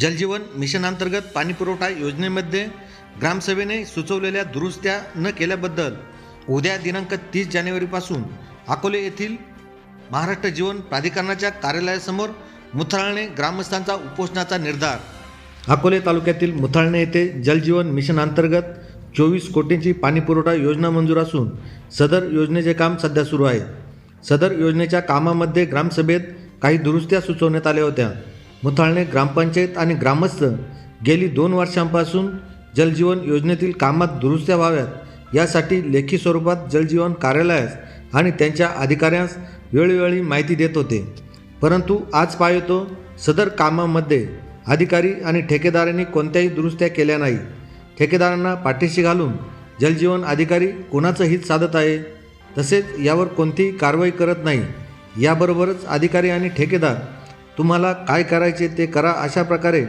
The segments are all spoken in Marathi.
जलजीवन मिशन अंतर्गत पाणीपुरवठा योजनेमध्ये ग्रामसभेने सुचवलेल्या दुरुस्त्या न केल्याबद्दल उद्या दिनांक तीस जानेवारीपासून अकोले येथील महाराष्ट्र जीवन प्राधिकरणाच्या कार्यालयासमोर मुथाळणे ग्रामस्थांचा उपोषणाचा निर्धार. अकोले तालुक्यातील मुथाळणे येथे जलजीवन मिशन अंतर्गत चोवीस कोटींची पाणीपुरवठा योजना मंजूर असून सदर योजनेचे काम सध्या सुरू आहे. सदर योजनेच्या कामामध्ये ग्रामसभेत काही दुरुस्त्या सुचवण्यात आल्या होत्या. मुथाळणे ग्रामपंचायत आणि ग्रामस्थ गेली दोन वर्षांपासून जलजीवन योजनेतील कामात दुरुस्त्या व्हाव्यात. यासाठी लेखी स्वरूपात जलजीवन कार्यालयास आणि त्यांच्या अधिकाऱ्यांस वेळोवेळी माहिती देत होते. परंतु आज पाहतो सदर कामामध्ये अधिकारी आणि ठेकेदारांनी कोणत्याही दुरुस्त्या केल्या नाही. ठेकेदारांना पाठीशी घालून जलजीवन अधिकारी कोणाचं हित साधत आहे? तसेच यावर कोणतीही कारवाई करत नाही. याबरोबरच अधिकारी आणि ठेकेदार तुम्हाला काय करायचे ते करा अशा प्रकारे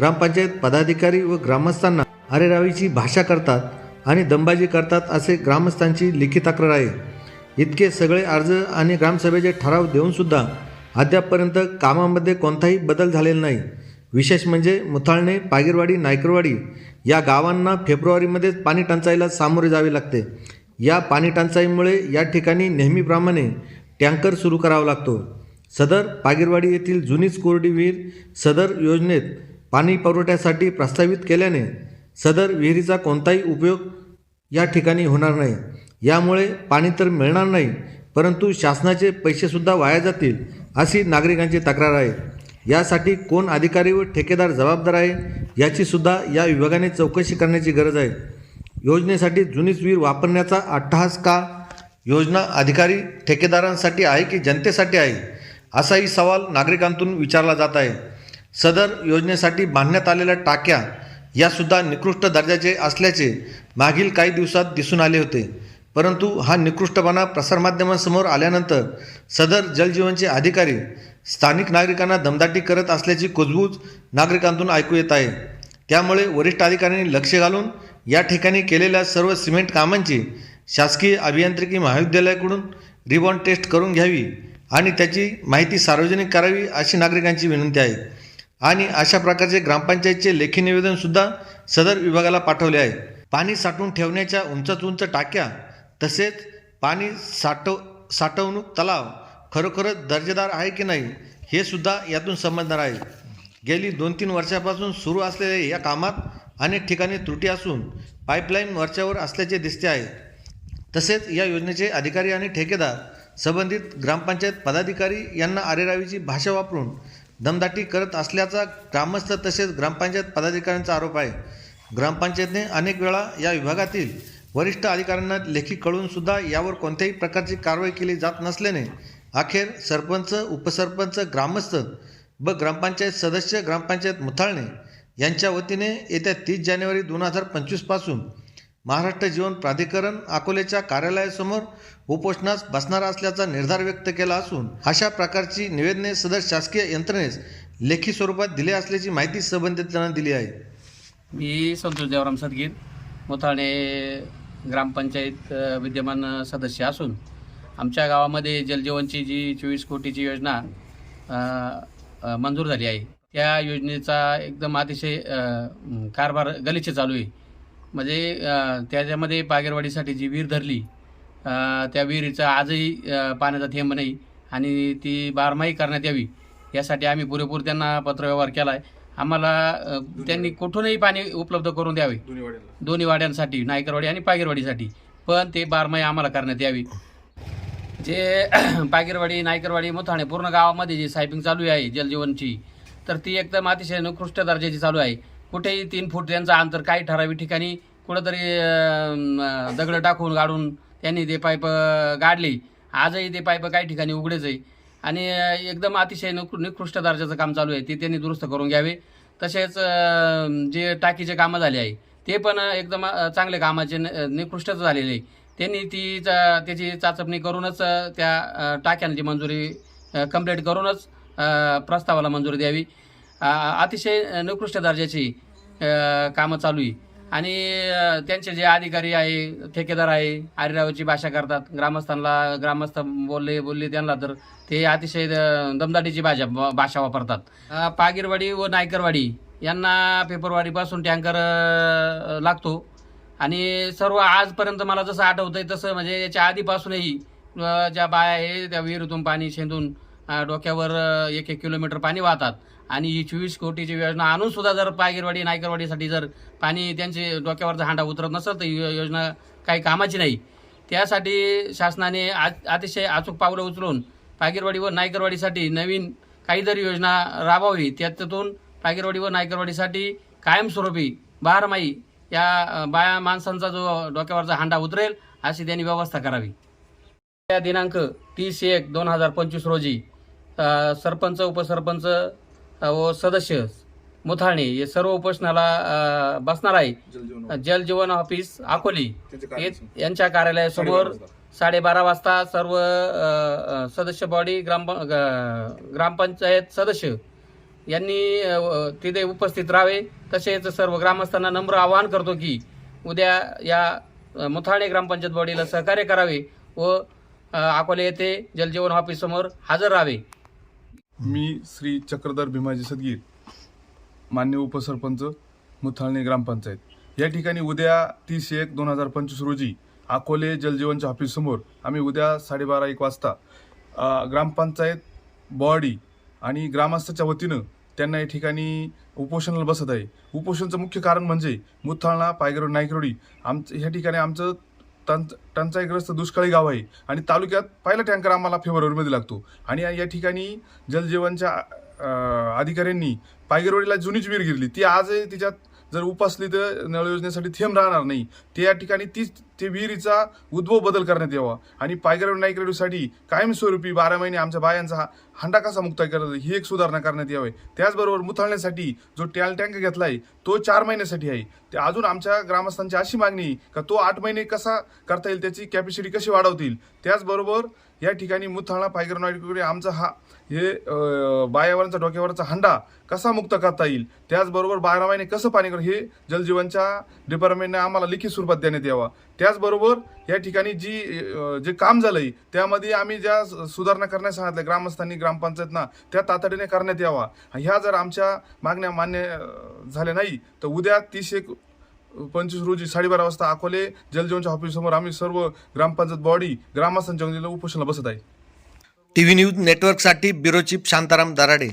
ग्रामपंचायत पदाधिकारी व ग्रामस्थांना अरेरावीची भाषा करतात आणि दंबाजी करतात असे ग्रामस्थांची लिखित तक्रार आहे. इतके सगळे अर्ज आणि ग्रामसभेचे ठराव देऊनसुद्धा अद्यापपर्यंत कामामध्ये कोणताही बदल झालेला नाही. विशेष म्हणजे मुथाळणे पागीरवाडी नायकरवाडी या गावांना फेब्रुवारीमध्येच पाणी टंचाईला सामोरे जावे लागते. या पाणी टंचाईमुळे या ठिकाणी नेहमीप्रमाणे टँकर सुरू करावा लागतो. सदर पागीरवाडी येथील जुनीच कोरडी विहीर सदर योजनेत पाणी पुरवठ्यासाठी प्रस्तावित केल्याने सदर विहिरीचा कोणताही उपयोग या ठिकाणी होणार नाही. यामुळे पाणी तर मिळणार नाही परंतु शासनाचे पैसेसुद्धा वाया जातील अशी नागरिकांची तक्रार आहे. यासाठी कोण अधिकारी व ठेकेदार जबाबदार आहे याचीसुद्धा या विभागाने चौकशी करण्याची गरज आहे. योजनेसाठी जुनीच विहीर वापरण्याचा अट्टहास का? योजना अधिकारी ठेकेदारांसाठी आहे की जनतेसाठी आहे? असाही सवाल नागरिकांतून विचारला जात आहे. सदर योजनेसाठी बांधण्यात आलेल्या टाक्या यासुद्धा निकृष्ट दर्जाचे असल्याचे मागील काही दिवसात दिसून आले होते. परंतु हा निकृष्टपणा प्रसारमाध्यमांसमोर आल्यानंतर सदर जलजीवनचे अधिकारी स्थानिक नागरिकांना दमदाटी करत असल्याची कुजबूज नागरिकांतून ऐकू येत आहे. त्यामुळे वरिष्ठ अधिकाऱ्यांनी लक्ष घालून या ठिकाणी केलेल्या सर्व सिमेंट कामांची शासकीय अभियांत्रिकी महाविद्यालयाकडून रिबॉन टेस्ट करून घ्यावी आणि त्याची माहिती सार्वजनिक करावी अशी नागरिकांची विनंती आहे. आणि अशा प्रकारचे ग्रामपंचायतचे लेखी निवेदनसुद्धा सदर विभागाला पाठवले आहे. पाणी साठवून ठेवण्याच्या उंच उंच टाक्या तसेच पाणी साठव साठवणूक तलाव खरोखरच दर्जेदार आहे की नाही हे सुद्धा यातून समजणार आहे. गेली दोन तीन वर्षापासून सुरू असलेल्या या कामात अनेक ठिकाणी त्रुटी असून पाईपलाईन वरच्यावर असल्याचे दिसते आहे. तसेच या योजनेचे अधिकारी आणि ठेकेदार संबंधित ग्रामपंचायत पदाधिकारी यांना आरेरावीची भाषा वापरून दमदाटी करत असल्याचा ग्रामस्थ तसेच ग्रामपंचायत पदाधिकाऱ्यांचा आरोप आहे. ग्रामपंचायतने अनेक वेळा या विभागातील वरिष्ठ अधिकाऱ्यांना लेखी कळूनसुद्धा यावर कोणत्याही प्रकारची कारवाई केली जात नसल्याने अखेर सरपंच उपसरपंच ग्रामस्थ व ग्रामपंचायत सदस्य ग्रामपंचायत मुथाळणे यांच्या वतीने येत्या तीस जानेवारी दोन हजार पंचवीसपासून महाराष्ट्र जीवन प्राधिकरण अकोलेच्या कार्यालयासमोर उपोषणास बसणार असल्याचा निर्धार व्यक्त केला असून अशा प्रकारची निवेदने सदर शासकीय यंत्रणेस लेखी स्वरूपात दिली असल्याची माहिती संबंधितांना दिली आहे. मी संतोष देवराम सदगीर मोथाणे ग्रामपंचायत विद्यमान सदस्य असून आमच्या गावामध्ये जलजीवनची जी चोवीस कोटीची योजना मंजूर झाली आहे. त्या योजनेचा एकदम अतिशय कारभार गलिच्छ चालू आहे. म्हणजे त्याच्यामध्ये पागेरवाडीसाठी जी विहीर धरली त्या विहिरीचा आजही पाण्याचा थेंब नाही आणि ती बारमाही करण्यात यावी यासाठी आम्ही पुरेपूर त्यांना पत्रव्यवहार केला आहे आम्हाला त्यांनी कुठूनही पाणी उपलब्ध करून द्यावे. दोन्ही वाड्यांसाठी नायकरवाडी आणि पागीरवाडीसाठी. पण ते बारमाही आम्हाला करण्यात यावी. जे पागीरवाडी नायकरवाडी मोथाणे पूर्ण गावामध्ये जी सायपिंग चालू आहे जलजीवनची तर ती एकदम अतिशय निकृष्ट दर्जाची चालू आहे. कुठेही तीन फूट त्यांचं अंतर काही ठराविक ठिकाणी कुठंतरी दगडं टाकून गाडून त्यांनी ते पाईप गाडली. आजही ते पाईप काही ठिकाणी उघडेच आहे. आणि एकदम अतिशय निकृ निकृष्ट दर्जाचं काम चालू आहे. ते त्यांनी दुरुस्त करून घ्यावे. तसेच जे टाकीचे कामं झाले आहे ते पण एकदम चांगले कामाचे न- निकृष्टच झालेले आहे. त्यांनी ती चा- त्याची चाचपणी करूनच त्या टाक्यांची मंजुरी कंप्लीट करूनच प्रस्तावाला मंजुरी द्यावी. अतिशय निकृष्ट दर्जाची कामं चालू आहे. आणि त्यांचे जे अधिकारी आहे ठेकेदार आहे आरिरावाची भाषा करतात. ग्रामस्थांना ग्रामस्थ बोलले बोलले त्यांना तर ते अतिशय दमदाटीची भाषा भाषा वापरतात. पागीरवाडी व नायकरवाडी यांना पेपरवाडीपासून टँकर लागतो. आणि सर्व आजपर्यंत मला जसं आठवतंय तसं म्हणजे याच्या आधीपासूनही ज्या बाया आहे त्या विहिरीतून पाणी शेंदून डोक्यावर एक एक किलोमीटर पाणी वाहतात. आणि ही चोवीस कोटीची योजना आणून सुद्धा जर पायगीरवाडी नायकरवाडीसाठी जर पाणी त्यांचे डोक्यावरचा हांडा उतरत नसेल तर ही योजना काही कामाची नाही. त्यासाठी शासनाने आ- अतिशय अचूक पावलं उचलून पायगीरवाडी व नायकरवाडीसाठी नवीन काहीतरी योजना राबवावी त्यातून पायगीरवाडी व नायकरवाडीसाठी कायमस्वरूपी बारमाही या बाया माणसांचा जो डोक्यावरचा हांडा उतरेल अशी त्यांनी व्यवस्था करावी. या दिनांक तीस एक दोन हजार पंचवीस रोजी सरपंच उपसरपंच व सदस्य मुथाणे हे सर्व उपोषणाला बसणार आहे. जल जीवन ऑफिस अकोली. यांच्या कार्यालयासमोर साडेबारा वाजता. सर्व सदस्य बॉडी ग्राम ग्रामपंचायत सदस्य यांनी तिथे उपस्थित राहावे. तसेच सर्व ग्रामस्थांना नम्र आवाहन करतो की उद्या या मुथाणे ग्रामपंचायत बॉडीला सहकार्य करावे व अकोले येथे जलजीवन ऑफिस समोर हजर राहावे. मी श्री चक्रधर भीमाजी सदगीर मान्य उपसरपंच मुथाळणे ग्रामपंचायत. या ठिकाणी उद्या तीस एक दोन हजार पंचवीस रोजी अकोले जलजीवनच्या ऑफिससमोर आम्ही उद्या साडेबारा एक वाजता ग्रामपंचायत बॉडी आणि ग्रामस्थाच्या वतीनं त्यांना या ठिकाणी उपोषणाला बसत आहे. उपोषणचं मुख्य कारण म्हणजे मुथाळणा पायगरोड नायकरोडी आमचं ह्या ठिकाणी आमचं टंच टंचाईग्रस्त दुष्काळी गाव आहे आणि तालुक्यात पहिला टँकर आम्हाला फेब्रुवारीमध्ये लागतो. आणि या ठिकाणी जलजीवनच्या अधिकाऱ्यांनी पायगरवाडीला जुनीच विहीर गिरली ती आजही तिच्यात जर उपासली तर नळ योजनेसाठी थेंब राहणार नाही. ते या ठिकाणी तीच ते विहिरीचा उद्भव बदल करण्यात यावा. आणि पायगराव नाईक रेडूसाठी कायमस्वरूपी बारा महिने आमच्या बायांचा हा कसा मुक्त करत ही एक सुधारणा करण्यात यावी. त्याचबरोबर मुथाळण्यासाठी जो टॅल टँक घेतला आहे तो चार महिन्यासाठी आहे. ते अजून आमच्या ग्रामस्थांची अशी मागणी का तो आठ महिने कसा करता येईल त्याची कॅपॅसिटी कशी वाढवतील? त्याचबरोबर या ठिकाणी मुथाळा पायगर नाईकडे आमचा हा हे बायावरांचा बायावरचा डोक्यावरचा हंडा कसा मुक्त करता येईल? त्याचबरोबर बारा महिने कसं पाणी कर हे जलजीवनच्या डिपार्टमेंटने आम्हाला लिखित स्वरूपात देण्यात यावा. त्याचबरोबर या ठिकाणी जी जे काम झालंय त्यामध्ये आम्ही ज्या सुधारणा करण्यास सांगितल्या ग्रामस्थांनी ग्रामपंचायतना त्या तातडीने करण्यात यावा. ह्या जर आमच्या मागण्या मान्य झाल्या नाही तर उद्या तीस एक पंचवीस रोजी साडेबारा वाजता अकोले जलजीवनच्या ऑफिससमोर आम्ही सर्व ग्रामपंचायत बॉडी ग्रामस्थांच्या उपोषणाला बसत आहे. टी व्ही न्यूज नेटवर्कसाठी ब्युरो चीफ शांताराम दराडे.